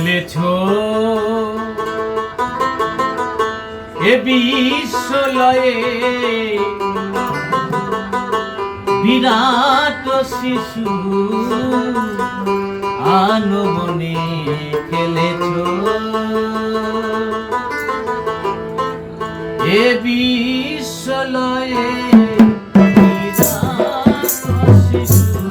ফেলেছ। এ বিশ্বলয়ে বিরাট শিশু আনবনে খেলেছ এ বিশ্বলয়ে বিরাট শিশু